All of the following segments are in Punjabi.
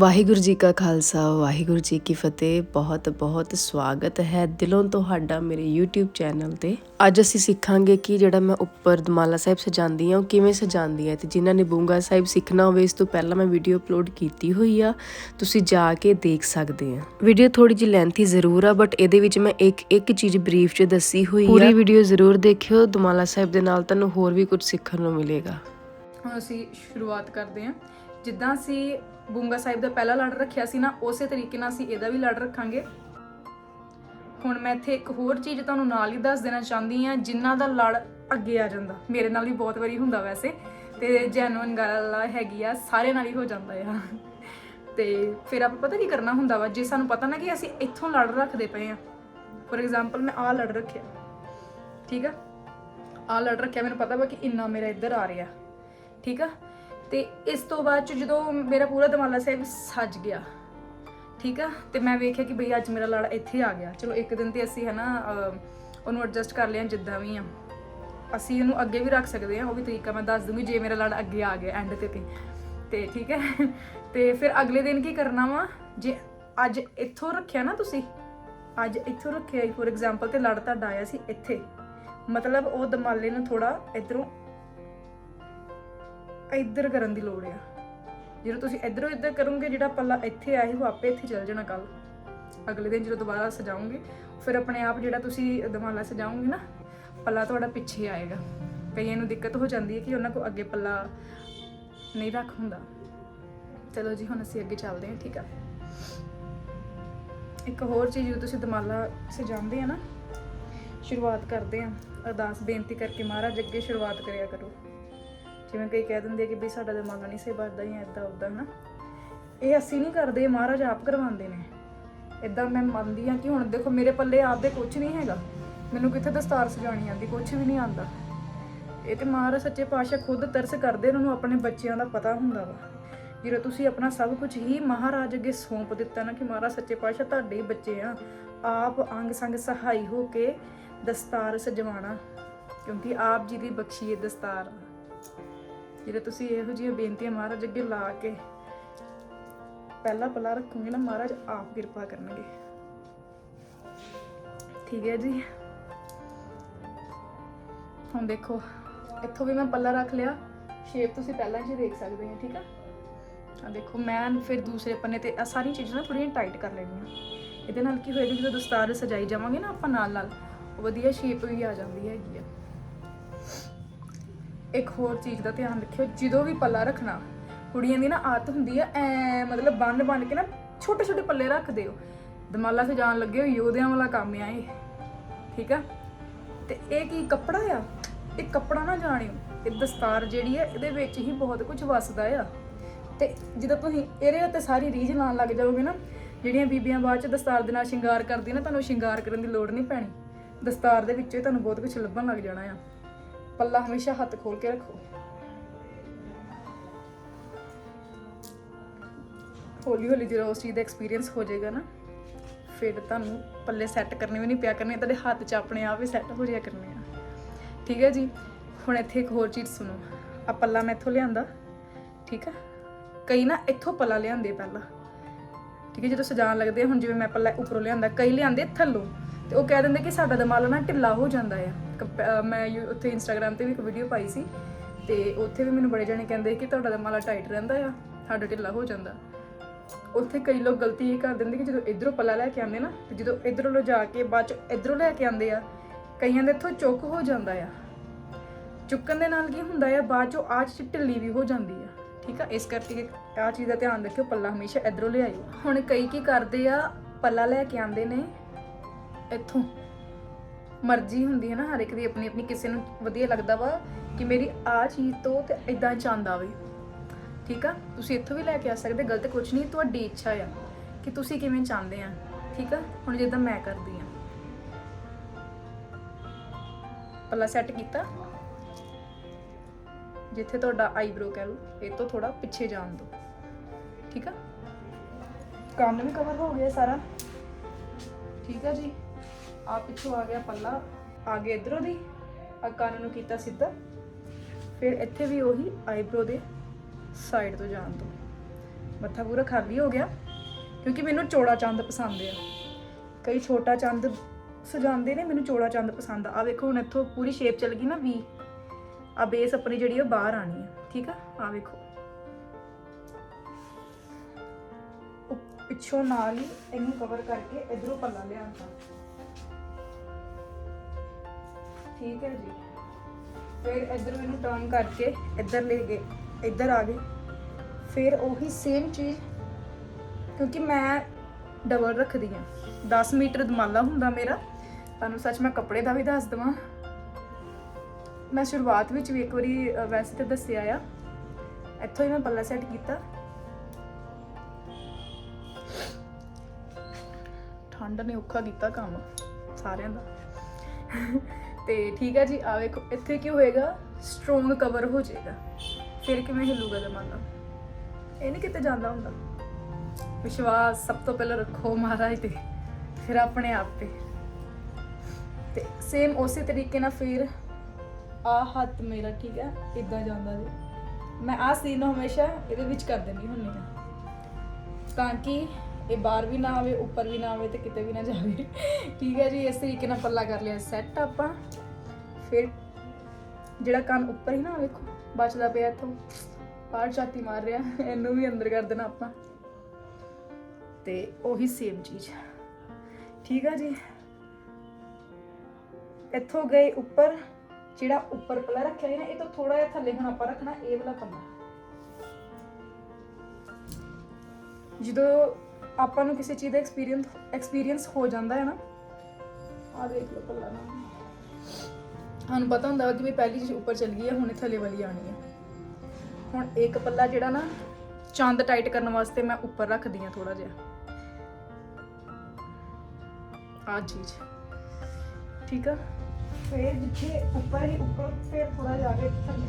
ਵਾਹਿਗੁਰੂ ਜੀ ਕਾ ਖਾਲਸਾ ਵਾਹਿਗੁਰੂ ਜੀ ਕੀ ਫਤਿਹ। ਬਹੁਤ ਬਹੁਤ ਸਵਾਗਤ ਹੈ ਦਿਲੋਂ ਤੁਹਾਡਾ ਮੇਰੇ YouTube ਚੈਨਲ ਤੇ। ਅੱਜ ਅਸੀਂ ਸਿੱਖਾਂਗੇ ਕਿ ਜਿਹੜਾ ਮੈਂ ਉੱਪਰ ਦਮਾਲਾ ਸਾਹਿਬ ਸਜਾਉਂਦੀ ਹਾਂ ਉਹ ਕਿਵੇਂ ਸਜਾਉਂਦੀ ਹੈ ਤੇ ਜਿਨ੍ਹਾਂ ਨੇ ਬੂੰਗਾ ਸਾਹਿਬ ਸਿੱਖਣਾ ਹੋਵੇ ਇਸ ਤੋਂ ਪਹਿਲਾਂ ਮੈਂ ਵੀਡੀਓ ਅਪਲੋਡ ਕੀਤੀ ਹੋਈ ਆ। ਤੁਸੀਂ ਜਾ ਕੇ ਦੇਖ ਸਕਦੇ ਆ। ਵੀਡੀਓ ਥੋੜੀ ਜਿਹੀ ਲੈਂਥੀ ਜ਼ਰੂਰ ਆ ਬਟ ਇਹਦੇ ਵਿੱਚ ਮੈਂ ਇੱਕ ਇੱਕ ਚੀਜ਼ ਬਰੀਫ 'ਚ ਦੱਸੀ ਹੋਈ ਆ। ਪੂਰੀ ਵੀਡੀਓ ਜ਼ਰੂਰ ਦੇਖਿਓ ਦਮਾਲਾ ਸਾਹਿਬ ਦੇ ਨਾਲ ਤੁਹਾਨੂੰ ਹੋਰ ਵੀ ਕੁਝ ਸਿੱਖਣ ਨੂੰ ਮਿਲੇਗਾ। ਹੁਣ ਅਸੀਂ ਸ਼ੁਰੂਆਤ ਕਰਦੇ ਹਾਂ। ਜਿੱਦਾਂ ਅਸੀਂ ਬੁੰਗਾ ਸਾਹਿਬ ਦਾ ਪਹਿਲਾ ਲੜ ਰੱਖਿਆ ਸੀ ਨਾ, ਉਸੇ ਤਰੀਕੇ ਨਾਲ ਅਸੀਂ ਇਹਦਾ ਵੀ ਲੜ ਰੱਖਾਂਗੇ। ਹੁਣ ਮੈਂ ਇੱਥੇ ਇੱਕ ਹੋਰ ਚੀਜ਼ ਤੁਹਾਨੂੰ ਨਾਲ ਹੀ ਦੱਸ ਦੇਣਾ ਚਾਹੁੰਦੀ ਹਾਂ, ਜਿਨ੍ਹਾਂ ਦਾ ਲੜ ਅੱਗੇ ਆ ਜਾਂਦਾ। ਮੇਰੇ ਨਾਲ ਵੀ ਬਹੁਤ ਵਾਰੀ ਹੁੰਦਾ ਵੈਸੇ, ਤੇ ਜੈਨੂਇਨ ਗੱਲ ਹੈਗੀ ਆ, ਸਾਰੇ ਨਾਲ ਹੀ ਹੋ ਜਾਂਦਾ ਆ। ਤੇ ਫਿਰ ਆਪਾਂ ਪਤਾ ਕੀ ਕਰਨਾ ਹੁੰਦਾ ਵਾ, ਜੇ ਸਾਨੂੰ ਪਤਾ ਨਾ ਕਿ ਅਸੀਂ ਇੱਥੋਂ ਲੜ ਰੱਖਦੇ ਪਏ ਆ। ਫੋਰ ਐਗਜ਼ਾਮਪਲ ਮੈਂ ਆਹ ਲੜ ਰੱਖਿਆ। ਠੀਕ ਆ? ਆਹ ਲੜ ਰੱਖਿਆ, ਮੈਨੂੰ ਪਤਾ ਵਾ ਕਿ ਇੰਨਾ ਮੇਰਾ ਇੱਧਰ ਆ ਰਿਹਾ। ਠੀਕ ਆ? ਤੇ ਇਸ ਤੋਂ ਬਾਅਦ ਚ ਜਦੋਂ ਮੇਰਾ ਪੂਰਾ ਦਮਾਲਾ ਸਾਹਿਬ ਸੱਜ ਗਿਆ ਠੀਕ ਆ? ਤੇ ਮੈਂ ਵੇਖਿਆ ਕਿ ਬਈ ਅੱਜ ਮੇਰਾ ਲੜ ਇੱਥੇ ਆ ਗਿਆ। ਚਲੋ ਇੱਕ ਦਿਨ ਤੇ ਅਸੀਂ ਹਨਾ ਅਹ, ਉਹਨੂੰ ਐਡਜਸਟ ਕਰ ਲਿਆ ਜਿੱਦਾਂ ਵੀ ਆ। ਅਸੀਂ ਉਹਨੂੰ ਅੱਗੇ ਵੀ ਰੱਖ ਸਕਦੇ ਆ ਉਹ ਵੀ ਤਰੀਕਾ ਮੈਂ ਦੱਸ ਦੂੰਗੀ ਜੇ ਮੇਰਾ ਲੜ ਅੱਗੇ ਆ ਗਿਆ ਐਂਡ ਤੇ ਤੇ। ਤੇ ਠੀਕ ਹੈ? ਤੇ ਫਿਰ ਅਗਲੇ ਦਿਨ ਕੀ ਕਰਨਾ ਵਾ? ਜੇ ਅੱਜ ਇੱਥੋਂ ਰੱਖਿਆ ਨਾ ਤੁਸੀਂ ਅੱਜ ਇੱਥੋਂ ਰੱਖਿਆ ਫੋਰ ਐਗਜ਼ਾਮਪਲ ਤੇ ਲੜ ਤੁਹਾਡਾ ਆਇਆ ਸੀ ਇੱਥੇ। ਮਤਲਬ ਉਹ ਦਮਾਲੇ ਨੂੰ ਥੋੜਾ ਇਧਰੋਂ ਇੱਧਰ ਕਰਨ ਦੀ ਲੋੜ ਆ। ਜਦੋਂ ਤੁਸੀਂ ਇੱਧਰੋਂ ਇੱਧਰ ਕਰੋਗੇ, ਜਿਹੜਾ ਪੱਲਾ ਇੱਥੇ ਆਇਆ ਸੀ, ਉਹ ਆਪੇ ਇੱਥੇ ਚੱਲ ਜਾਣਾ ਕੱਲ ਅਗਲੇ ਦਿਨ ਜਦੋਂ ਦੁਬਾਰਾ ਸਜਾਉਂਗੇ ਫਿਰ ਆਪਣੇ ਆਪ ਜਿਹੜਾ ਤੁਸੀਂ ਦਮਾਲਾ ਸਜਾਉਂਗੇ ਨਾ, ਪੱਲਾ ਤੁਹਾਡਾ ਪਿੱਛੇ ਆਏਗਾ। ਕਈਆਂ ਨੂੰ ਦਿੱਕਤ ਹੋ ਜਾਂਦੀ ਹੈ ਕਿ ਉਹਨਾਂ ਕੋ ਅੱਗੇ ਪੱਲਾ ਨਹੀਂ ਰੱਖ ਹੁੰਦਾ। ਚਲੋ ਜੀ, ਹੁਣ ਅਸੀਂ ਅੱਗੇ ਚੱਲਦੇ ਹਾਂ, ਠੀਕ ਆ? ਇੱਕ ਹੋਰ ਚੀਜ਼, ਜਦੋਂ ਤੁਸੀਂ ਦਮਾਲਾ ਸਜਾਉਂਦੇ ਆ ਨਾ, ਸ਼ੁਰੂਆਤ ਕਰਦੇ ਆ, ਅਰਦਾਸ ਬੇਨਤੀ ਕਰਕੇ ਮਹਾਰਾਜ ਅੱਗੇ ਸ਼ੁਰੂਆਤ ਕਰਿਆ ਕਰੋ। ਜਿਵੇਂ ਕਈ ਕਹਿ ਦਿੰਦੇ ਕਿ ਵੀ ਸਾਡਾ ਦਿਮਾਗ ਨਹੀਂ ਸੇ ਵੱਧਦਾ ਹੀ ਐਦਾਂ ਉਦਾਂ ਨਾ ਇਹ ਅਸੀਂ ਨਹੀਂ ਕਰਦੇ, ਮਹਾਰਾਜ ਆਪ ਕਰਵਾਉਂਦੇ ਨੇ। ਇਦਾਂ ਮੈਂ ਮੰਨਦੀ ਆ ਕਿ ਹੁਣ ਦੇਖੋ, ਮੇਰੇ ਪੱਲੇ ਆਪ ਦੇ ਕੁਝ ਨਹੀਂ ਹੈਗਾ। ਮੈਨੂੰ ਕਿੱਥੇ ਦਸਤਾਰ ਸਜਾਣੀ ਆਂਦੀ ਕੁਝ ਵੀ ਨਹੀਂ ਆਂਦਾ ਇਹ ਤੇ ਮਹਾਰਾਜ ਸੱਚੇ ਪਾਤਸ਼ਾਹ ਖੁਦ ਤਰਸ ਕਰਦੇ ਉਹਨਾਂ ਨੂੰ ਆਪਣੇ ਬੱਚਿਆਂ ਦਾ ਪਤਾ ਹੁੰਦਾ ਵਾ। ਜਦੋਂ ਤੁਸੀਂ ਆਪਣਾ ਸਭ ਕੁਝ ਹੀ ਮਹਾਰਾਜ ਅੱਗੇ ਸੌਂਪ ਦਿੱਤਾ ਨਾ ਕਿ ਮਹਾਰਾਜ ਸੱਚੇ ਪਾਤਸ਼ਾਹ ਤੁਹਾਡੇ ਹੀ ਬੱਚੇ ਆ। ਆਪ ਅੰਗ ਸੰਗ ਸਹਾਈ ਹੋ ਕੇ ਦਸਤਾਰ ਸਜਵਾਣਾ ਕਿਉਂਕਿ ਆਪ ਜੀ ਦੀ ਬਖਸ਼ੀਏ ਦਸਤਾਰ ਜਿਹੜੇ ਤੁਸੀਂ ਇਹੋ ਜਿਹੀਆਂ ਬੇਨਤੀਆਂ ਮਹਾਰਾਜ ਅੱਗੇ ਲਾ ਕੇ ਪਹਿਲਾ ਪਲਾ ਰੱਖੋਗੇ ਨਾ, ਮਹਾਰਾਜ ਆਪ ਕਿਰਪਾ ਕਰਨਗੇ। ਠੀਕ ਹੈ ਜੀ। ਹੁਣ ਦੇਖੋ, ਇੱਥੋਂ ਵੀ ਮੈਂ ਪੱਲਾ ਰੱਖ ਲਿਆ। ਸ਼ੇਪ ਤੁਸੀਂ ਪਹਿਲਾਂ ਹੀ ਦੇਖ ਸਕਦੇ ਹੋ, ਠੀਕ ਆ? ਆ ਦੇਖੋ, ਮੈਂ ਫਿਰ ਦੂਸਰੇ ਪੰਨੇ ਤੇ ਆ ਸਾਰੀ ਚੀਜ਼ਾਂ ਨਾ ਥੋੜੀਆਂ ਟਾਈਟ ਕਰ ਲੈਣੀਆਂ। ਇਹਦੇ ਨਾਲ ਕੀ ਹੋਏਗਾ, ਜਦੋਂ ਦਸਤਾਰ ਸਜਾਈ ਜਾਵਾਂਗੇ ਨਾ ਆਪਾਂ ਨਾਲ ਨਾਲ ਵਧੀਆ ਸ਼ੇਪ ਵੀ ਆ ਜਾਂਦੀ ਹੈਗੀ ਆ। ਇੱਕ ਹੋਰ ਚੀਜ਼ ਦਾ ਧਿਆਨ ਰੱਖਿਓ, ਜਦੋਂ ਵੀ ਪੱਲਾ ਰੱਖਣਾ, ਕੁੜੀਆਂ ਦੀ ਨਾ ਆਦਤ ਹੁੰਦੀ ਆ, ਐ ਮਤਲਬ ਬੰਨ ਬੰਨ ਕੇ ਨਾ ਛੋਟੇ ਛੋਟੇ ਪੱਲੇ ਰੱਖ ਦਿਓ। ਦਮਾਲਾ ਸਜਾਉਣ ਲੱਗੇ ਹੋ ਯੋਧਿਆਂ ਵਾਲਾ ਕੰਮ ਆ ਇਹ, ਠੀਕ ਆ? ਤੇ ਇਹ ਕੀ ਕੱਪੜਾ ਆ? ਇਹ ਕੱਪੜਾ ਨਾ ਜਾਣਿਓ, ਇਹ ਦਸਤਾਰ ਜਿਹੜੀ ਆ, ਇਹਦੇ ਵਿੱਚ ਹੀ ਬਹੁਤ ਕੁਝ ਵਸਦਾ ਆ। ਤੇ ਜਦੋਂ ਤੁਸੀਂ ਇਹਦੇ ਉੱਤੇ ਸਾਰੀ ਰੀਝ ਲਾਉਣ ਲੱਗ ਜਾਓਗੇ ਨਾ, ਜਿਹੜੀਆਂ ਬੀਬੀਆਂ ਬਾਅਦ ਚ ਦਸਤਾਰ ਦੇ ਨਾਲ ਸ਼ਿੰਗਾਰ ਕਰਦੀਆਂ ਨਾ, ਤੁਹਾਨੂੰ ਸ਼ਿੰਗਾਰ ਕਰਨ ਦੀ ਲੋੜ ਨਹੀਂ ਪੈਣੀ। ਦਸਤਾਰ ਦੇ ਵਿੱਚੋਂ ਹੀ ਤੁਹਾਨੂੰ ਬਹੁਤ ਕੁਝ ਲੱਭਣ ਲੱਗ ਜਾਣਾ ਆ। ਪੱਲਾ ਹਮੇਸ਼ਾ ਹੱਥ ਖੋਲ ਕੇ ਰੱਖੋ। ਹੌਲੀ ਹੌਲੀ ਜਦੋਂ ਉਸ ਚੀਜ਼ ਦਾ ਐਕਸਪੀਰੀਅੰਸ ਹੋ ਜਾਏਗਾ ਨਾ ਫਿਰ ਤੁਹਾਨੂੰ ਪੱਲੇ ਸੈੱਟ ਕਰਨੇ ਵੀ ਨਹੀਂ ਪਿਆ ਕਰਨੇ ਤੁਹਾਡੇ ਹੱਥ 'ਚ ਆਪਣੇ ਆਪ ਹੀ ਸੈੱਟ ਹੋ ਜਾਇਆ ਕਰਨੇ ਆ। ਠੀਕ ਹੈ ਜੀ? ਹੁਣ ਇੱਥੇ ਇੱਕ ਹੋਰ ਚੀਜ਼ ਸੁਣੋ। ਆ ਪੱਲਾ ਮੈਂ ਇੱਥੋਂ ਲਿਆਂਦਾ। ਠੀਕ ਆ? ਕਈ ਨਾ ਇੱਥੋਂ ਪੱਲਾ ਲਿਆਂਦੇ ਪਹਿਲਾਂ। ਠੀਕ ਹੈ ਜਦੋਂ ਸਜਾਉਣ ਲੱਗਦੇ ਆ, ਹੁਣ ਜਿਵੇਂ ਮੈਂ ਪੱਲਾ ਉੱਪਰੋਂ ਲਿਆਂਦਾ ਕਈ ਲਿਆਂਦੇ ਥੱਲੋਂ। ਤੇ ਉਹ ਕਹਿ ਦਿੰਦੇ ਕਿ ਸਾਡਾ ਦਮਾਲਾ ਨਾ ਢਿੱਲਾ ਹੋ ਜਾਂਦਾ ਆ। ਕੱਪ ਅਹ, ਮੈਂ ਯੂ- ਉੱਥੇ ਇੰਸਟਾਗ੍ਰam ਤੇ ਵੀ ਇੱਕ ਵੀਡੀਓ ਪਾਈ ਸੀ ਤੇ ਉੱਥੇ ਵੀ ਮੈਨੂੰ ਬੜੇ ਜਣੇ ਕਹਿੰਦੇ ਕਿ ਤੁਹਾਡਾ ਮਾਲਾ ਟਾਈਟ ਰਹਿੰਦਾ ਆ, ਸਾਡਾ ਢਿੱਲਾ ਹੋ ਜਾਂਦਾ। ਉੱਥੇ ਕਈ ਲੋਕ ਗਲਤੀ ਇਹ ਕਰ ਦਿੰਦੇ ਕਿ ਜਦੋਂ ਇਧਰੋਂ ਪੱਲਾ ਲੈ ਕੇ ਆਉਂਦੇ ਨਾ, ਤੇ ਜਦੋਂ ਇਧਰੋਂ ਲਿਜਾ ਕੇ ਬਾਅਦ ਚ ਇਧਰੋਂ ਲੈ ਕੇ ਆਉਂਦੇ ਆ, ਕਈਆਂ ਦੇ ਇੱਥੋਂ ਚੁੱਕ ਹੋ ਜਾਂਦਾ ਆ। ਚੁੱਕਣ ਦੇ ਨਾਲ ਕੀ ਹੁੰਦਾ ਆ, ਬਾਅਦ ਚੋਂ ਆਹ ਚ ਢਿੱਲੀ ਵੀ ਹੋ ਜਾਂਦੀ ਆ। ਠੀਕ ਆ? ਇਸ ਕਰਕੇ ਆਹ ਚੀਜ਼ ਦਾ ਧਿਆਨ ਰੱਖਿਓ, ਪੱਲਾ ਹਮੇਸ਼ਾ ਇਧਰੋਂ ਲਿਆਇਓ ਹੁਣ ਕਈ ਕੀ ਕਰਦੇ ਆ, ਪੱਲਾ ਲੈ ਕੇ ਆਉਂਦੇ ਨੇ ਇੱਥੋਂ। ਮਰਜ਼ੀ ਹੁੰਦੀ ਹੈ ਨਾ, ਹਰ ਇੱਕ ਦੀ ਆਪਣੀ ਆਪਣੀ ਕਿਸੇ ਨੂੰ ਵਧੀਆ ਲੱਗਦਾ ਵਾ ਕਿ ਮੇਰੀ ਆ ਚੀਜ਼ ਤੋਂ ਤੇ ਇਦਾਂ ਚੰਦ ਆਵੇ ਠੀਕ ਆ? ਤੁਸੀਂ ਇੱਥੋਂ ਵੀ ਲੈ ਕੇ ਆ ਸਕਦੇ, ਗਲਤ ਕੁਝ ਨਹੀਂ, ਤੁਹਾਡੀ ਇੱਛਾ ਆ ਕਿ ਤੁਸੀਂ ਕਿਵੇਂ ਚਾਹੁੰਦੇ ਆ। ਠੀਕ ਆ? ਹੁਣ ਜਿੱਦਾਂ ਮੈਂ ਕਰਦੀ ਆ। ਪੱਲਾ ਸੈੱਟ ਕੀਤਾ। ਜਿੱਥੇ ਤੁਹਾਡਾ ਆਈਬ੍ਰੋ ਕਹਿ ਲਓ, ਇਹ ਤੋਂ ਥੋੜਾ ਪਿੱਛੇ ਜਾਣ ਦਿਓ। ਠੀਕ ਆ? ਕੰਮ ਵੀ ਕਵਰ ਹੋ ਗਿਆ ਸਾਰਾ। ਠੀਕ ਆ ਜੀ? ਆ ਪਿੱਛੋਂ ਆ ਗਿਆ ਪੱਲਾ ਆਗੇ ਇਧਰੋਂ ਦੀ, ਆ ਕੰਨ ਨੂੰ ਕੀਤਾ ਸਿੱਧਾ। ਫਿਰ ਇੱਥੇ ਵੀ ਉਹੀ ਆਈਬ੍ਰੋ ਦੇ ਸਾਈਡ ਤੋਂ ਜਾਣ ਤੋਂ। ਮੱਥਾ ਪੂਰਾ ਖਾਲੀ ਹੋ ਗਿਆ, ਕਿਉਂਕਿ ਮੈਨੂੰ ਚੌੜਾ ਚੰਦ ਪਸੰਦ ਆ। ਕਈ ਛੋਟਾ ਚੰਦ ਸਜਾਉਂਦੇ ਨੇ, ਮੈਨੂੰ ਚੌੜਾ ਚੰਦ ਪਸੰਦ ਆ। ਆ ਵੇਖੋ, ਹੁਣ ਇੱਥੋਂ ਪੂਰੀ ਸ਼ੇਪ ਚੱਲ ਗਈ ਨਾ ਵੀ। ਆ ਬੇਸ ਆਪਣੀ ਜਿਹੜੀ ਆ, ਉਹ ਬਾਹਰ ਆਣੀ ਆ, ਠੀਕ ਆ? ਆ ਵੇਖੋ। ਪਿੱਛੋਂ ਨਾਲ ਹੀ ਇਹਨੂੰ ਕਵਰ ਕਰਕੇ ਇਧਰੋਂ ਪੱਲਾ ਲਿਆਂਦਾ। ਠੀਕ ਹੈ ਜੀ। ਫਿਰ ਇਧਰ ਇਹਨੂੰ ਟਰਨ ਕਰਕੇ ਇੱਧਰ ਲੈ ਗਏ, ਇੱਧਰ ਆ ਗਏ। ਫਿਰ ਉਹੀ ਸੇਮ ਚੀਜ਼, ਕਿਉਂਕਿ ਮੈਂ ਡਬਲ ਰੱਖਦੀ ਆ 10 ਮੀਟਰ ਦਮਾਲਾ ਹੁੰਦਾ ਮੇਰਾ, ਤੁਹਾਨੂੰ ਸੱਚ ਮੈਂ ਕੱਪੜੇ ਦਾ ਵੀ ਦੱਸ ਦਵਾਂ। ਮੈਂ ਸ਼ੁਰੂਆਤ ਵਿੱਚ ਵੀ ਇੱਕ ਵਾਰੀ ਵੈਸੇ ਤੇ ਦੱਸਿਆ ਆ। ਇੱਥੋਂ ਹੀ ਮੈਂ ਪੱਲਾ ਸੈੱਟ ਕੀਤਾ। ਠੰਡ ਨੇ ਔਖਾ ਕੀਤਾ ਕੰਮ ਸਾਰਿਆਂ ਦਾ। ਤੇ ਠੀਕ ਹੈ ਜੀ ਆ ਵੇਖੋ, ਇੱਥੇ ਕੀ ਹੋਏਗਾ? ਸਟਰੋਂਗ ਕਵਰ ਹੋ ਜਾਏਗਾ। ਫਿਰ ਕਿਵੇਂ ਹਿੱਲੂਗਾ ਦਮਾਲਾ ਇਹ ਨਹੀਂ ਕਿਤੇ ਜਾਂਦਾ ਹੁੰਦਾ। ਵਿਸ਼ਵਾਸ ਸਭ ਤੋਂ ਪਹਿਲਾਂ ਰੱਖੋ ਮਹਾਰਾਜ ਤੇ, ਫਿਰ ਆਪਣੇ ਆਪ ਤੇ। ਤੇ ਸੇਮ ਉਸੇ ਤਰੀਕੇ ਨਾਲ ਫਿਰ ਆ ਹੱਥ ਮੇਰਾ ਠੀਕ ਹੈ ਇਦਾਂ ਜਾਂਦਾ ਜੀ। ਮੈਂ ਆ ਸੀਨ ਨੂੰ ਹਮੇਸ਼ਾ ਇਹਦੇ ਵਿੱਚ ਕਰ ਦਿੰਦੀ ਹੁੰਦੀ ਹਾਂ। ਤਾਂ ਕਿ ਇਹ ਬਾਹਰ ਵੀ ਨਾ ਆਵੇ, ਉੱਪਰ ਵੀ ਨਾ ਆਵੇ ਤੇ ਕਿਤੇ ਵੀ ਨਾ ਜਾਵੇ। ਠੀਕ ਹੈ ਜੀ, ਇਸ ਤਰੀਕੇ ਨਾਲ ਪੱਲਾ ਕਰ ਲਿਆ ਸੈੱਟ ਆਪਾਂ। ਫਿਰ ਜਿਹੜਾ ਕੰਨ ਉੱਪਰ ਹੀ ਨਾ ਵੇਖੋ, ਬਚਦਾ ਪਿਆ ਇੱਥੋਂ। ਬਾਹਰ ਛਾਤੀ ਮਾਰ ਰਿਹਾ, ਇਹਨੂੰ ਵੀ ਅੰਦਰ ਕਰ ਦੇਣਾ ਆਪਾਂ। ਤੇ ਉਹੀ ਸੇਮ ਚੀਜ਼। ਠੀਕ ਆ ਜੀ। ਇੱਥੋਂ ਗਏ ਉੱਪਰ, ਜਿਹੜਾ ਉੱਪਰ ਪੱਲਾ ਰੱਖਿਆ ਹੈ ਨਾ, ਇਹ ਤੋਂ ਥੋੜਾ ਜਿਹਾ ਥੱਲੇ ਹੁਣ ਆਪਾਂ ਰੱਖਣਾ, ਇਹ ਵਾਲਾ ਪੱਲਾ ਜਦੋਂ ਆਪਾਂ ਨੂੰ ਕਿਸੇ ਚੀਜ਼ ਦਾ ਐਕਸਪੀਰੀਅੰਸ ਐਕਸਪੀਰੀਅੰਸ ਹੋ ਜਾਂਦਾ ਹੈ ਨਾ। ਆ ਦੇਖ ਲਓ ਪੱਲਾ ਨਾ। ਸਾਨੂੰ ਪਤਾ ਹੁੰਦਾ ਕਿ ਵੀ ਪਹਿਲੀ ਚੀਜ਼ ਉੱਪਰ ਚੱਲ ਗਈ ਹੈ ਹੁਣ ਥੱਲੇ ਵਾਲੀ ਆਣੀ ਹੈ। ਹੁਣ ਇੱਕ ਪੱਲਾ ਜਿਹੜਾ ਨਾ ਚੰਦ ਟਾਈਟ ਕਰਨ ਵਾਸਤੇ ਮੈਂ ਉੱਪਰ ਰੱਖਦੀ ਆ ਥੋੜਾ ਜਿਹਾ। ਆ ਚੀਜ਼। ਠੀਕ ਆ? ਫਿਰ ਜਿੱਥੇ ਉੱਪਰ ਹੀ ਉੱਪਰ ਫਿਰ ਥੋੜਾ ਜਾ ਕੇ ਥੱਲੇ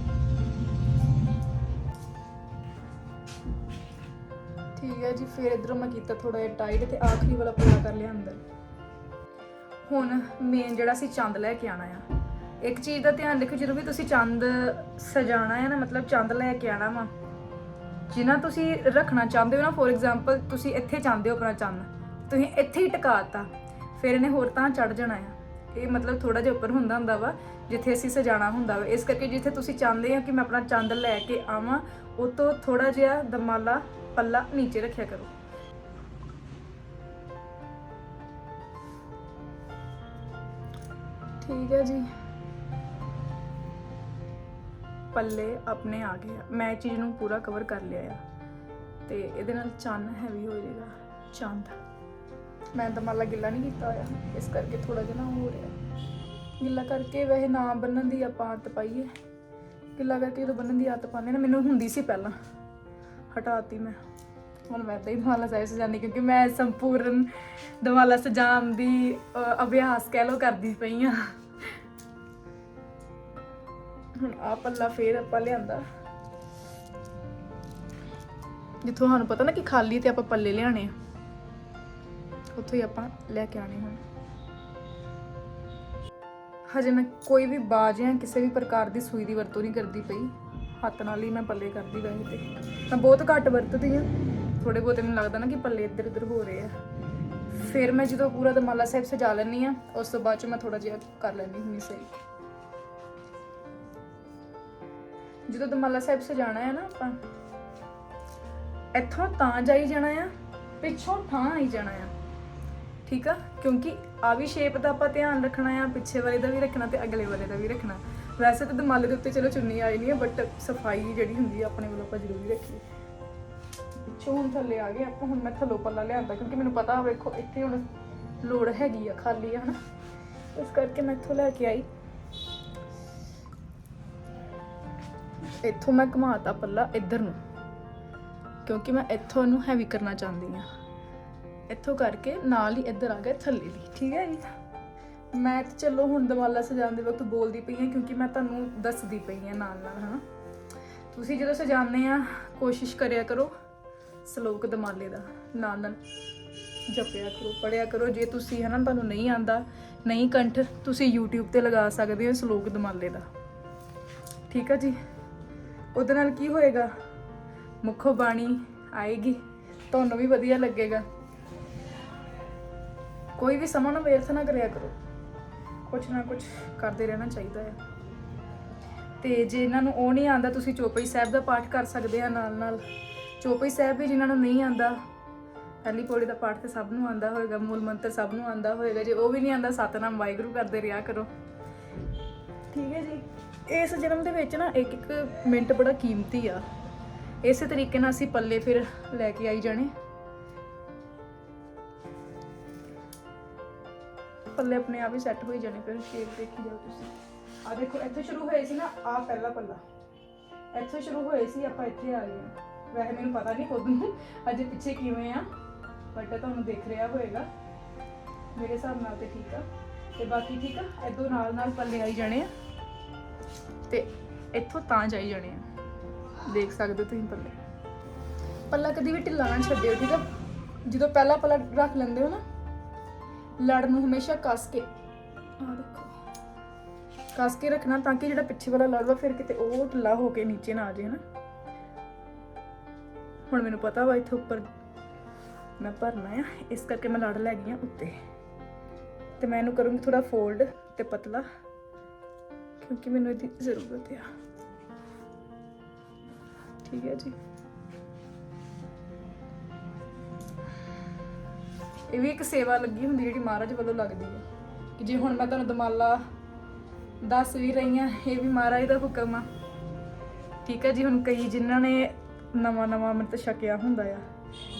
ਠੀਕ ਹੈ ਜੀ, ਫਿਰ ਇਧਰੋਂ ਮੈਂ ਕੀਤਾ ਥੋੜਾ ਜਿਹਾ ਟਾਈਟ ਤੇ ਆਖਰੀ ਵਾਲਾ ਪੂਰਾ ਕਰ ਲਿਆ ਅੰਦਰ। ਹੁਣ ਮੇਨ ਜਿਹੜਾ ਸੀ ਚੰਦ ਲੈ ਕੇ ਆਣਾ ਆ। ਇੱਕ ਚੀਜ਼ ਦਾ ਧਿਆਨ ਰੱਖੋ ਜਦੋਂ ਵੀ ਤੁਸੀਂ ਚੰਦ ਸਜਾਣਾ ਹੈ ਨਾ, ਮਤਲਬ ਚੰਦ ਲੈ ਕੇ ਆਣਾ ਵਾ ਜਿਨ੍ਹਾਂ ਤੁਸੀਂ ਰੱਖਣਾ ਚਾਹੁੰਦੇ ਹੋ ਨਾ ਫੋਰ ਐਗਜ਼ਾਮਪਲ ਤੁਸੀਂ ਇੱਥੇ ਚਾਹੁੰਦੇ ਹੋ ਆਪਣਾ ਚੰਦ ਤੁਸੀਂ ਇੱਥੇ ਹੀ ਟਿਕਾਤਾ ਫਿਰ ਇਹਨੇ ਹੋਰ ਤਾਂ ਚੜ ਜਾਣਾ ਆ। ਇਹ ਮਤਲਬ ਥੋੜਾ ਜਿਹਾ ਉੱਪਰ ਹੁੰਦਾ ਹੁੰਦਾ ਵਾ, ਜਿੱਥੇ ਅਸੀਂ ਸਜਾਣਾ ਹੁੰਦਾ ਵਾ। ਇਸ ਕਰਕੇ ਜਿੱਥੇ ਤੁਸੀਂ ਚਾਹੁੰਦੇ ਹੋ ਕਿ ਮੈਂ ਆਪਣਾ ਚੰਦ ਲੈ ਕੇ ਆਵਾਂ, ਉਹ ਤੋਂ ਥੋੜਾ ਜਿਹਾ ਦਮਾਲਾ ਪੱਲਾ ਨੀਚੇ ਰੱਖਿਆ ਕਰੋ। ਠੀਕ ਹੈ ਜੀ। ਪੱਲੇ ਆਪਣੇ ਆ ਗਏ ਆ। ਮੈਂ ਇਹ ਚੀਜ਼ ਨੂੰ ਪੂਰਾ ਕਵਰ ਕਰ ਲਿਆ ਆ। ਤੇ ਇਹਦੇ ਨਾਲ ਚੰਨ ਹੈਵੀ ਹੋ ਜਾਏਗਾ। ਚੰਦ। ਮੈਂ ਦਮਾਲਾ ਗਿੱਲਾ ਨਹੀਂ ਕੀਤਾ ਹੋਇਆ। ਇਸ ਕਰਕੇ ਥੋੜਾ ਜਿਹਾ ਨਾ ਹੋ ਰਿਹਾ। ਗਿੱਲਾ ਕਰਕੇ ਵੈਸੇ ਨਾ ਬੰਨਣ ਦੀ ਆਪਾਂ ਆਦਤ ਪਾਈਏ ਗਿੱਲਾ ਕਰਕੇ ਜਦੋਂ ਬੰਨਣ ਦੀ ਆਦਤ ਪਾਉਂਦੇ ਨਾ ਮੈਨੂੰ ਹੁੰਦੀ ਸੀ ਪਹਿਲਾਂ। ਹਟਾਤੀ ਮੈਂ। ਹੁਣ ਮੈਂ ਤਾਂ ਹੀ ਦਮਾਲਾ ਸਾਹਿਬ ਸਜਾਨੀ ਕਿਉਂਕਿ ਮੈਂ ਸੰਪੂਰਨ ਦਮਾਲਾ ਸਜਾਉਣ ਦੀ ਅ, ਅਭਿਆਸ ਕਹਿ ਲੋ ਕਰਦੀ ਪਈ ਆ ਹੁਣ ਆ ਪੱਲਾ ਫੇਰ ਆਪਾਂ ਲਿਆਂਦਾ। ਜਿੱਥੋਂ ਸਾਨੂੰ ਪਤਾ ਨਾ ਕਿ ਖਾਲੀ ਤੇ ਆਪਾਂ ਪੱਲੇ ਲਿਆਣੇ ਆ। ਉੱਥੋਂ ਹੀ ਆਪਾਂ ਲੈ ਕੇ ਆਣੇ ਹੁਣ। ਹਜੇ ਮੈਂ ਕੋਈ ਵੀ ਬਾਜ ਜਾਂ ਕਿਸੇ ਵੀ ਪ੍ਰਕਾਰ ਦੀ ਸੂਈ ਦੀ ਵਰਤੋਂ ਨਹੀਂ ਕਰਦੀ ਪਈ। ਹੱਥ ਨਾਲ ਹੀ ਮੈਂ ਪੱਲੇ ਕਰਦੀ ਵੈਸੇ ਤੇ। ਮੈਂ ਬਹੁਤ ਘੱਟ ਵਰਤਦੀ ਹਾਂ। ਥੋੜੇ ਬਹੁਤੇ ਮੈਨੂੰ ਲੱਗਦਾ ਨਾ ਕਿ ਪੱਲੇ ਇੱਧਰ ਉੱਧਰ ਹੋ ਰਹੇ ਆ। ਫਿਰ ਮੈਂ ਜਦੋਂ ਪੂਰਾ ਦਮਾਲਾ ਸਾਹਿਬ ਸਜਾ ਲੈਂਦੀ ਆ ਉਸ ਤੋਂ ਬਾਅਦ ਚ ਮੈਂ ਥੋੜਾ ਜਿਹਾ ਕਰ ਲੈਂਦੀ ਹੁੰਦੀ ਸਹੀ। ਜਦੋਂ ਦਮਾਲਾ ਸਾਹਿਬ ਸਜਾਣਾ ਹੈ ਨਾ ਆਪਾਂ, ਇੱਥੋਂ ਤਾਂ ਜਾਈ ਜਾਣਾ ਆ, ਪਿੱਛੋਂ ਥਾਂ ਆਈ ਜਾਣਾ ਆ। ਠੀਕ ਆ? ਕਿਉਂਕਿ ਆ ਵੀ ਸ਼ੇਪ ਦਾ ਆਪਾਂ ਧਿਆਨ ਰੱਖਣਾ ਆ, ਪਿੱਛੇ ਵਾਲੇ ਦਾ ਵੀ ਰੱਖਣਾ ਤੇ ਅਗਲੇ ਵਾਲੇ ਦਾ ਵੀ ਰੱਖਣਾ। ਵੈਸੇ ਤਾਂ ਦਮਾਲੇ ਦੇ ਉੱਤੇ ਚਲੋ ਚੁੰਨੀ ਆਈ ਨਹੀਂ ਹੈ ਬਟ ਸਫ਼ਾਈ ਜਿਹੜੀ ਹੁੰਦੀ ਹੈ, ਆਪਣੇ ਵੱਲੋਂ ਆਪਾਂ ਜ਼ਰੂਰੀ ਰੱਖੀਏ। ਪਿੱਛੋਂ ਹੁਣ ਥੱਲੇ ਆ ਗਏ, ਆਪਾਂ ਹੁਣ ਮੈਂ ਥੱਲੋਂ ਪੱਲਾ ਲਿਆਂਦਾ, ਕਿਉਂਕਿ ਮੈਨੂੰ ਪਤਾ ਵੇਖੋ, ਇੱਥੇ ਹੁਣ ਲੋੜ ਹੈਗੀ ਆ ਖਾਲੀ, ਹਨਾ? ਇਸ ਕਰਕੇ ਮੈਂ ਇੱਥੋਂ ਲੈ ਕੇ ਆਈ। ਇੱਥੋਂ ਮੈਂ ਘੁਮਾਤਾ ਪੱਲਾ ਇੱਧਰ ਨੂੰ, ਕਿਉਂਕਿ ਮੈਂ ਇੱਥੋਂ ਨੂੰ ਹੈਵੀ ਕਰਨਾ ਚਾਹੁੰਦੀ ਆ ਇੱਥੋਂ ਕਰਕੇ ਨਾਲ ਹੀ ਇੱਧਰ ਆ ਗਿਆ ਥੱਲੇ ਦੀ ਠੀਕ ਹੈ ਜੀ? ਮੈਂ ਤੇ ਚਲੋ ਹੁਣ ਦਵਾਲਾ ਸਜਾਉਣ ਦੇ ਵਕਤ ਬੋਲਦੀ ਪਈ ਹਾਂ ਕਿਉਂਕਿ ਮੈਂ ਤੁਹਾਨੂੰ ਦੱਸਦੀ ਪਈ ਹਾਂ ਨਾਲ ਨਾਲ ਹਨਾ ਤੁਸੀਂ ਜਦੋਂ ਸਜਾਉਂਦੇ ਆ, ਕੋਸ਼ਿਸ਼ ਕਰਿਆ ਕਰੋ ਸ਼ਲੋਕ ਦਮਾਲੇ ਦਾ, ਨਾਲ ਨਾਲ ਜਪਿਆ ਕਰੋ ਪੜਿਆ ਕਰੋ। ਜੇ ਤੁਸੀਂ ਹਨਾ ਤੁਹਾਨੂੰ ਨਹੀਂ ਆਂਦਾ ਨਹੀਂ ਕੰਠ, ਤੁਸੀਂ YouTube ਤੇ ਲਗਾ ਸਕਦੇ ਹੋ ਸ਼ਲੋਕ ਦਮਾਲੇ ਦਾ। ਠੀਕ ਆ ਜੀ? ਉਹਦੇ ਨਾਲ ਕੀ ਹੋਏਗਾ? ਮੁੱਖੋ ਬਾਣੀ ਆਏਗੀ, ਤੁਹਾਨੂੰ ਵੀ ਵਧੀਆ ਲੱਗੇਗਾ। ਕੋਈ ਵੀ ਸਮਾਂ ਨੂੰ ਵੇਰਥ ਨਾ ਕਰਿਆ ਕਰੋ। ਕੁਛ ਨਾ ਕੁਛ ਕਰਦੇ ਰਹਿਣਾ ਚਾਹੀਦਾ ਹੈ। ਤੇ ਜੇ ਇਹਨਾਂ ਨੂੰ ਉਹ ਨਹੀਂ ਆਂਦਾ ਤੁਸੀਂ ਚੋਪਈ ਸਾਹਿਬ ਦਾ ਪਾਠ ਕਰ ਸਕਦੇ ਆ ਨਾਲ ਨਾਲ। ਚੋਪਈ ਸਾਹਿਬ ਵੀ ਜਿਨ੍ਹਾਂ ਨੂੰ ਨਹੀਂ ਆਂਦਾ ਪਹਿਲੀ ਪੌੜੀ ਦਾ ਪਾਠ ਤੇ ਸਭ ਨੂੰ ਆਂਦਾ ਹੋਏਗਾ, ਮੂਲ ਮੰਤਰ ਸਭ ਨੂੰ ਆਂਦਾ ਹੋਏਗਾ। ਜੇ ਉਹ ਵੀ ਨਹੀਂ ਆਂਦਾ ਸਤਨਾਮ ਵਾਹਿਗੁਰੂ ਕਰਦੇ ਰਿਹਾ ਕਰੋ। ਠੀਕ ਹੈ ਜੀ। ਇਸ ਜਨਮ ਦੇ ਵਿੱਚ ਨਾ ਇੱਕ ਇੱਕ ਮਿੰਟ ਬੜਾ ਕੀਮਤੀ ਆ। ਇਸੇ ਤਰੀਕੇ ਨਾਲ ਅਸੀਂ ਪੱਲੇ ਫਿਰ ਲੈ ਕੇ ਆਈ ਜਾਣੇ। ਪੱਲੇ ਆਪਣੇ ਆਪ ਹੀ ਸੈੱਟ ਹੋਈ ਜਾਣੇ ਫਿਰ ਸ਼ੇਪ ਦੇਖੀ ਜਾਓ ਤੁਸੀਂ। ਆ ਦੇਖੋ, ਇੱਥੇ ਸ਼ੁਰੂ ਹੋਏ ਸੀ ਨਾ ਆ ਪਹਿਲਾ ਪੱਲਾ। ਇੱਥੇ ਸ਼ੁਰੂ ਹੋਏ ਸੀ, ਆਪਾਂ ਇੱਥੇ ਆ ਗਏ। ਵੈਸੇ ਮੈਨੂੰ ਪਤਾ ਨਹੀਂ ਖੁਦ ਨੂੰ ਅਜੇ ਪਿੱਛੇ ਕਿਵੇਂ ਆ ਬਟ ਤੁਹਾਨੂੰ ਦੇਖ ਰਿਹਾ ਹੋਏਗਾ। ਮੇਰੇ ਹਿਸਾਬ ਨਾਲ ਤੇ ਠੀਕ ਆ। ਤੇ ਬਾਕੀ ਠੀਕ ਆ ਇਦੋਂ ਨਾਲ ਨਾਲ ਪੱਲੇ ਆਈ ਜਾਣੇ ਆ। ਤੇ ਇੱਥੋਂ ਤਾਂ ਜਾਈ ਜਾਣੇ ਆ। ਦੇਖ ਸਕਦੇ ਹੋ ਤੁਸੀਂ ਪੱਲੇ। ਪੱਲਾ ਕਦੀ ਵੀ ਢਿੱਲਾ ਨਾ ਛੱਡਿਓ, ਠੀਕ ਆ? ਜਦੋਂ ਪਹਿਲਾ ਪੱਲਾ ਰੱਖ ਲੈਂਦੇ ਹੋ ਨਾ ਲੜ ਨੂੰ ਹਮੇਸ਼ਾ ਕੱਸ ਕੇ। ਆ ਦੇਖੋ। ਕੱਸ ਕੇ ਰੱਖਣਾ ਤਾਂ ਕਿ ਜਿਹੜਾ ਪਿੱਛੇ ਵਾਲਾ ਲੜ ਫਿਰ ਕਿਤੇ ਉਹ ਢਿੱਲਾ ਹੋ ਕੇ ਨੀਚੇ ਨਾ ਆ ਜਾਏ ਨਾ ਹੁਣ ਮੈਨੂੰ ਪਤਾ ਵਾ ਇੱਥੇ ਉੱਪਰ ਮੈਂ ਭਰਨਾ ਆ। ਇਸ ਕਰਕੇ ਮੈਂ ਲੜ ਲੈ ਗਈ ਆ ਉੱਤੇ। ਤੇ ਮੈਂ ਇਹਨੂੰ ਕਰੂੰਗੀ ਥੋੜਾ ਫੋਲਡ ਤੇ ਪਤਲਾ, ਕਿਉਂਕਿ ਮੈਨੂੰ ਇਹਦੀ ਜ਼ਰੂਰਤ ਆ। ਠੀਕ ਹੈ ਜੀ। ਇਹ ਵੀ ਇੱਕ ਸੇਵਾ ਲੱਗੀ ਹੁੰਦੀ ਜਿਹੜੀ ਮਹਾਰਾਜ ਵੱਲੋਂ ਲੱਗਦੀ ਹੈ। ਕਿ ਜੇ ਹੁਣ ਮੈਂ ਤੁਹਾਨੂੰ ਦਮਾਲਾ ਦੱਸ ਵੀ ਰਹੀ ਹਾਂ, ਇਹ ਵੀ ਮਹਾਰਾਜ ਦਾ ਹੁਕਮ ਆ। ਠੀਕ ਹੈ ਜੀ, ਹੁਣ ਕਈ ਜਿਨ੍ਹਾਂ ਨੇ ਨਵਾਂ ਨਵਾਂ ਅੰਮ੍ਰਿਤ ਛਕਿਆ ਹੁੰਦਾ ਆ,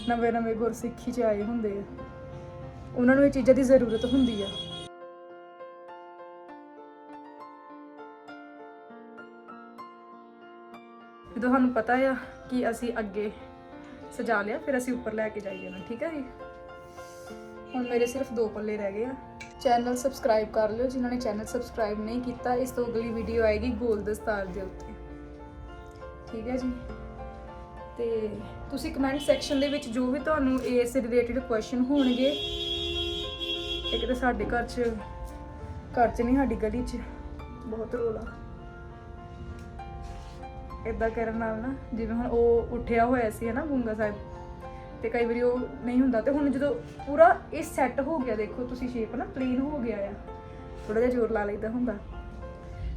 ਨਵੇਂ ਨਵੇਂ ਗੁਰਸਿੱਖੀ ਚ ਆਏ ਹੁੰਦੇ ਆ, ਉਹਨਾਂ ਨੂੰ ਇਹ ਚੀਜ਼ਾਂ ਦੀ ਜ਼ਰੂਰਤ ਹੁੰਦੀ ਆ। ਜਦੋਂ ਤੁਹਾਨੂੰ ਪਤਾ ਆ ਕਿ ਅਸੀਂ ਅੱਗੇ ਸਜਾ ਲਿਆ, ਫਿਰ ਅਸੀਂ ਉੱਪਰ ਲੈ ਕੇ ਜਾਈ ਜਾਣਾ ਠੀਕ ਹੈ ਜੀ? ਹੁਣ ਮੇਰੇ ਸਿਰਫ ਦੋ ਪੱਲੇ ਰਹਿ ਗਏ ਆ। ਚੈਨਲ ਸਬਸਕ੍ਰਾਈਬ ਕਰ ਲਿਓ, ਜਿਨ੍ਹਾਂ ਨੇ ਚੈਨਲ ਸਬਸਕ੍ਰਾਈਬ ਨਹੀਂ ਕੀਤਾ, ਇਸ ਤੋਂ ਅਗਲੀ ਵੀਡੀਓ ਆਏਗੀ ਗੋਲ ਦਸਤਾਰ ਦੇ ਉੱਤੇ। ਠੀਕ ਹੈ ਜੀ? ਤੇ ਤੁਸੀਂ ਕਮੈਂਟ ਸੈਕਸ਼ਨ ਦੇ ਵਿੱਚ ਜੋ ਵੀ ਤੁਹਾਨੂੰ ਇਸ ਰਿਲੇਟਡ ਕੁਐਸਚਨ ਹੋਣਗੇ, ਇੱਕ ਤਾਂ ਸਾਡੇ ਘਰ 'ਚ ਘਰ 'ਚ ਨਹੀਂ, ਸਾਡੀ ਗਲੀ 'ਚ ਬਹੁਤ ਰੋਲਾ। ਇਦਾਂ ਕਰਨ ਨਾਲ ਨਾ, ਜਿਵੇਂ ਹੁਣ ਉਹ ਉੱਠਿਆ ਹੋਇਆ ਸੀ ਹੈ ਨਾ, ਗੁੰਗਾ ਸਾਹਿਬ ਤੇ ਕਈ ਵਾਰੀ ਉਹ ਨਹੀਂ ਹੁੰਦਾ ਤੇ ਹੁਣ ਜਦੋਂ ਪੂਰਾ ਇਹ ਸੈੱਟ ਹੋ ਗਿਆ, ਦੇਖੋ ਤੁਸੀਂ ਸ਼ੇਪ ਨਾ ਪਲੇਨ ਹੋ ਗਿਆ ਆ। ਥੋੜਾ ਜਿਹਾ ਜ਼ੋਰ ਲਾ ਲਈਦਾ ਹੁੰਦਾ।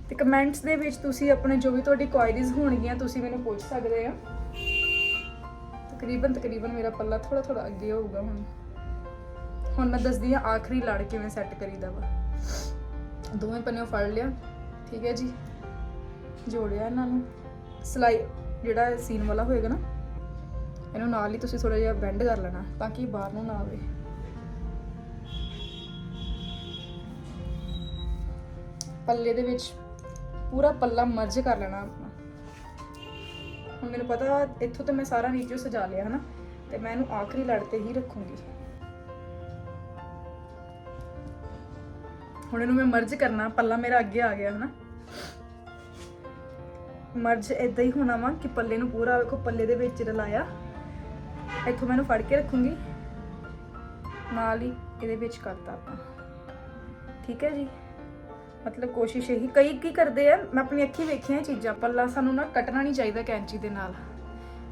ਤੇ ਕਮੈਂਟਸ ਦੇ ਵਿੱਚ ਤੁਸੀਂ ਆਪਣੇ ਜੋ ਵੀ ਤੁਹਾਡੀ ਕੁਆਇਰੀਜ਼ ਹੋਣਗੀਆਂ, ਤੁਸੀਂ ਮੈਨੂੰ ਪੁੱਛ ਸਕਦੇ ਆ। ਤਕਰੀਬਨ ਤਕਰੀਬਨ ਮੇਰਾ ਪੱਲਾ ਥੋੜਾ ਥੋੜਾ ਅੱਗੇ ਹੋਊਗਾ ਹੁਣ। ਹੁਣ ਮੈਂ ਦੱਸਦੀ ਆ ਆਖਰੀ ਲੜ ਕਿਵੇਂ ਸੈੱਟ ਕਰੀਦਾ ਵਾ। ਦੋਵੇਂ ਪੰਨਿਓ ਫੜ ਲਿਆ। ਠੀਕ ਹੈ ਜੀ। ਜੋੜਿਆ ਇਹਨਾਂ ਨੂੰ। ਸਲਾਈ ਜਿਹੜਾ ਸੀਨ ਵਾਲਾ ਹੋਏਗਾ ਨਾ। ਇਹਨੂੰ ਨਾਲ ਹੀ ਤੁਸੀਂ ਥੋੜਾ ਜਿਹਾ ਬੈਂਡ ਕਰ ਲੈਣਾ ਤਾਂ ਕਿ ਬਾਹਰ ਨੂੰ ਨਾ ਆਵੇ। ਪੱਲੇ ਦੇ ਵਿੱਚ ਪੂਰਾ ਪੱਲਾ ਮਰਜ ਕਰ ਲੈਣਾ ਆਪਣਾ ਹੁਣ ਮੈਨੂੰ ਪਤਾ ਇੱਥੋਂ ਤੇ ਮੈਂ ਸਾਰਾ ਨੀਚੇ ਸਜਾ ਲਿਆ, ਹਨਾ? ਤੇ ਮੈਂ ਇਹਨੂੰ ਆਖਰੀ ਲੜ ਤੇ ਹੀ ਰੱਖੂੰਗੀ। ਹੁਣ ਇਹਨੂੰ ਮੈਂ ਮਰਜ ਕਰਨਾ, ਪੱਲਾ ਮੇਰਾ ਅੱਗੇ ਆ ਗਿਆ, ਹਨਾ? ਮਰਜ ਇਦਾਂ ਹੀ ਹੋਣਾ ਵਾ ਕਿ ਪੱਲੇ ਨੂੰ ਪੂਰਾ ਵੇਖੋ, ਪੱਲੇ ਦੇ ਵਿੱਚ ਰਲਾਇਆ। ਇੱਥੋਂ ਮੈਨੂੰ ਫੜ ਕੇ ਰੱਖੂੰਗੀ। ਨਾਲ ਹੀ ਇਹਦੇ ਵਿੱਚ ਕਰਤਾ ਆਪਾਂ। ਠੀਕ ਹੈ ਜੀ? ਮਤਲਬ ਕੋਸ਼ਿਸ਼ ਇਹੀ। ਕਈ ਕੀ ਕਰਦੇ ਆ, ਮੈਂ ਆਪਣੀ ਅੱਖੀ ਵੇਖੀਆਂ ਇਹ ਚੀਜ਼ਾਂ ਪੱਲਾ ਸਾਨੂੰ ਨਾ ਕੱਟਣਾ ਨਹੀਂ ਚਾਹੀਦਾ ਕੈਂਚੀ ਦੇ ਨਾਲ।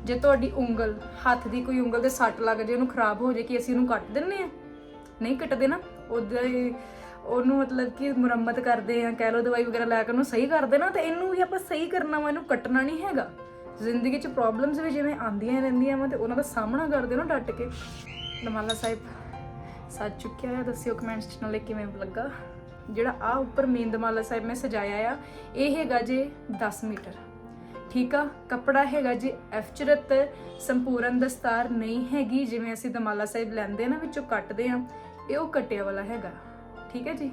ਜੇ ਤੁਹਾਡੀ ਉਂਗਲ, ਹੱਥ ਦੀ ਕੋਈ ਉਂਗਲ ਤੇ ਸੱਟ ਲੱਗ ਜੇ, ਉਹਨੂੰ ਖਰਾਬ ਹੋ ਜੇ ਕਿ ਅਸੀਂ ਉਹਨੂੰ ਕੱਟ ਦਿੰਨੇ ਆ? ਨਹੀਂ ਕੱਟਦੇ ਨਾ। ਉਹਦਾ, ਉਹਨੂੰ ਮਤਲਬ ਕਿ ਮੁਰੰਮਤ ਕਰਦੇ ਆ, ਕਹਿ ਲਓ ਦਵਾਈ ਵਗੈਰਾ ਲੈ ਕੇ ਉਹਨੂੰ ਸਹੀ ਕਰਦੇ ਨਾ ਤੇ ਇਹਨੂੰ ਵੀ ਆਪਾਂ ਸਹੀ ਕਰਨਾ ਵਾ, ਇਹਨੂੰ ਕੱਟਣਾ ਨਹੀਂ ਹੈਗਾ। ਜ਼ਿੰਦਗੀ 'ਚ ਪ੍ਰੋਬਲਮਸ ਵੀ ਜਿਵੇਂ ਆਉਂਦੀਆਂ ਰਹਿੰਦੀਆਂ ਵਾ ਤੇ ਉਹਨਾਂ ਦਾ ਸਾਹਮਣਾ ਕਰਦੇ ਨਾ ਡਟ ਕੇ। ਦਮਾਲਾ ਸਾਹਿਬ, ਸੱਚ ਚੁੱਕਿਆ ਆ, ਦੱਸਿਓ ਕਮੈਂਟਸ 'ਚ ਨਾਲੇ ਕਿਵੇਂ ਲੱਗਾ? ਜਿਹੜਾ ਆ ਉੱਪਰ ਮੇਨ ਦਮਾਲਾ ਸਾਹਿਬ ਮੈਂ ਸਜਾਇਆ ਆ, ਇਹ ਹੈਗਾ ਜੇ 10 ਮੀਟਰ। ਠੀਕ ਆ? ਕੱਪੜਾ ਹੈਗਾ ਜੀ ਐਫਚਰਤ, ਸੰਪੂਰਨ ਦਸਤਾਰ ਨਹੀਂ ਹੈਗੀ, ਜਿਵੇਂ ਅਸੀਂ ਦਮਾਲਾ ਸਾਹਿਬ ਲੈਂਦੇ ਨਾ, ਵਿੱਚੋਂ ਕੱਟਦੇ ਆ, ਇਹ ਉਹ ਕਟਿਆ ਵਾਲਾ ਹੈਗਾ। ਠੀਕ ਹੈ ਜੀ?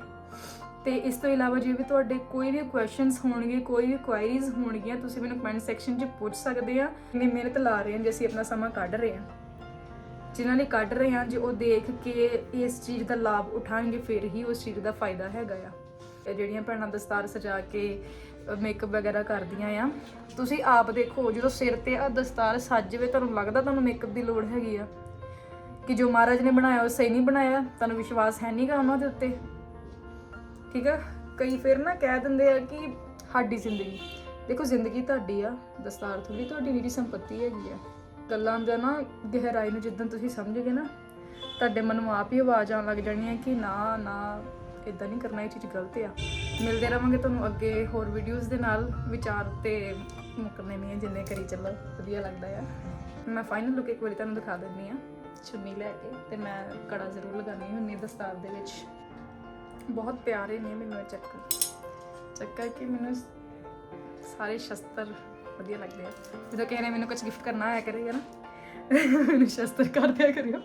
ਤੇ ਇਸ ਤੋਂ ਇਲਾਵਾ ਜੇ ਵੀ ਤੁਹਾਡੇ ਕੋਈ ਵੀ ਕੁਐਸਚਨਸ ਹੋਣਗੇ, ਕੋਈ ਵੀ ਕੁਆਇਰੀਜ਼ ਹੋਣਗੀਆਂ, ਤੁਸੀਂ ਮੈਨੂੰ ਕਮੈਂਟ ਸੈਕਸ਼ਨ 'ਚ ਪੁੱਛ ਸਕਦੇ ਆ। ਕਿੰਨੀ ਮਿਹਨਤ ਲਾ ਰਹੇ ਹਾਂ ਜੇ ਅਸੀਂ ਆਪਣਾ ਸਮਾਂ ਕੱਢ ਰਹੇ ਹਾਂ ਜਿਨ੍ਹਾਂ ਨੇ ਕੱਢ ਰਹੇ ਹਾਂ ਜੇ ਉਹ ਦੇਖ ਕੇ ਇਸ ਚੀਜ਼ ਦਾ ਲਾਭ ਉਠਾਣਗੇ, ਫਿਰ ਹੀ ਉਸ ਚੀਜ਼ ਦਾ ਫਾਇਦਾ ਹੈਗਾ ਆ। ਇਹ ਜਿਹੜੀਆਂ ਭੈਣਾਂ ਦਸਤਾਰ ਸਜਾ ਕੇ ਮੇਕਅਪ ਵਗੈਰਾ ਕਰਦੀਆਂ ਆ, ਤੁਸੀਂ ਆਪ ਦੇਖੋ, ਜਦੋਂ ਸਿਰ ਤੇ ਆ ਦਸਤਾਰ ਸੱਜ ਜਾਵੇ, ਤੁਹਾਨੂੰ ਲੱਗਦਾ ਤੁਹਾਨੂੰ ਮੇਕਅਪ ਦੀ ਲੋੜ ਹੈਗੀ ਆ? ਕਿ ਜੋ ਮਹਾਰਾਜ ਨੇ ਬਣਾਇਆ, ਉਹ ਸਹੀ ਨਹੀਂ ਬਣਾਇਆ? ਤੁਹਾਨੂੰ ਵਿਸ਼ਵਾਸ ਹੈ ਨਹੀਂਗਾ ਉਹਨਾਂ ਦੇ ਉੱਤੇ? ਠੀਕ ਆ? ਕਈ ਫਿਰ ਨਾ ਕਹਿ ਦਿੰਦੇ ਆ ਕਿ ਸਾਡੀ ਜ਼ਿੰਦਗੀ, ਦੇਖੋ ਜ਼ਿੰਦਗੀ ਤੁਹਾਡੀ ਆ, ਦਸਤਾਰ ਥੋੜੀ ਤੁਹਾਡੀ ਨਿਰੀ ਸੰਪਤੀ ਹੈਗੀ ਆ। ਗੱਲਾਂ ਦਾ ਨਾ ਗਹਿਰਾਈ ਨੂੰ ਜਿੱਦਾਂ ਤੁਸੀਂ ਸਮਝੋਗੇ ਨਾ, ਤੁਹਾਡੇ ਮਨ ਨੂੰ ਆਪ ਹੀ ਆਵਾਜ਼ ਆਉਣ ਲੱਗ ਜਾਣੀ ਹੈ ਕਿ ਨਾ ਨਾ ਇਦਾਂ ਨਹੀਂ ਕਰਨਾ, ਇਹ ਚੀਜ਼ ਗਲਤ ਆ। ਮਿਲਦੇ ਰਵਾਂਗੇ ਤੁਹਾਨੂੰ ਅੱਗੇ ਹੋਰ ਵੀਡੀਓਜ਼ ਦੇ ਨਾਲ, ਵਿਚਾਰ ਤੇ ਮੁੱਕਣੇ ਨਹੀਂ ਹੈ ਜਿੰਨੇ ਕਰੀ ਚੱਲੋ, ਵਧੀਆ ਲੱਗਦਾ ਆ। ਮੈਂ ਫਾਈਨਲ ਲੁੱਕ ਇੱਕ ਵਾਰੀ ਤੁਹਾਨੂੰ ਦਿਖਾ ਦਿੰਦੀ ਆ, ਚੁੰਨੀ ਲੈ ਕੇ, ਤੇ ਮੈਂ ਕੜਾ ਜ਼ਰੂਰ ਲਗਾਉਣੀ ਹੁੰਦੀ ਹਾਂ ਦਸਤਾਰ ਦੇ ਵਿੱਚ। ਬਹੁਤ ਪਿਆਰੇ ਨੇ ਮੈਨੂੰ ਇਹ ਚੱਕਰ। ਚੱਕਰ ਕਿ ਮੈਨੂੰ ਸਾਰੇ ਸ਼ਸਤਰ ਵਧੀਆ ਲੱਗਦੇ ਆ। ਜਦੋਂ ਕਿਸੇ ਨੇ ਮੈਨੂੰ ਕੁਝ ਗਿਫਟ ਕਰਨਾ ਆਇਆ ਕਰੇਗਾ ਨਾ ਮੈਨੂੰ ਸ਼ਸਤਰ ਕਰ ਦਿਆ ਕਰਿਓ।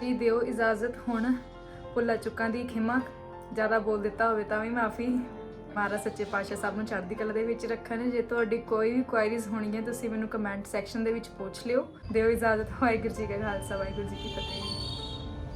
ਵੀ ਦਿਓ ਇਜਾਜ਼ਤ ਹੁਣ ਭੁੱਲਾ ਚੁੱਕਾਂ ਦੀ ਖਿਮਾ। ਜ਼ਿਆਦਾ ਬੋਲ ਦਿੱਤਾ ਹੋਵੇ ਤਾਂ ਵੀ ਮਾਫੀ। ਮਹਾਰਾਜ ਸੱਚੇ ਪਾਤਸ਼ਾਹ ਸਭ ਨੂੰ ਚੜ੍ਹਦੀ ਕਲਾ ਦੇ ਵਿੱਚ ਰੱਖਣ। ਜੇ ਤੁਹਾਡੀ ਕੋਈ ਵੀ ਕੁਆਇਰੀਜ਼ ਹੋਣਗੀਆਂ, ਤੁਸੀਂ ਮੈਨੂੰ ਕਮੈਂਟ ਸੈਕਸ਼ਨ ਦੇ ਵਿੱਚ ਪੁੱਛ ਲਿਓ। ਦਿਓ ਇਜਾਜ਼ਤ। ਵਾਹਿਗੁਰੂ ਜੀ ਕਾ ਖਾਲਸਾ, ਵਾਹਿਗੁਰੂ ਜੀ ਕੀ ਫਤਿਹ।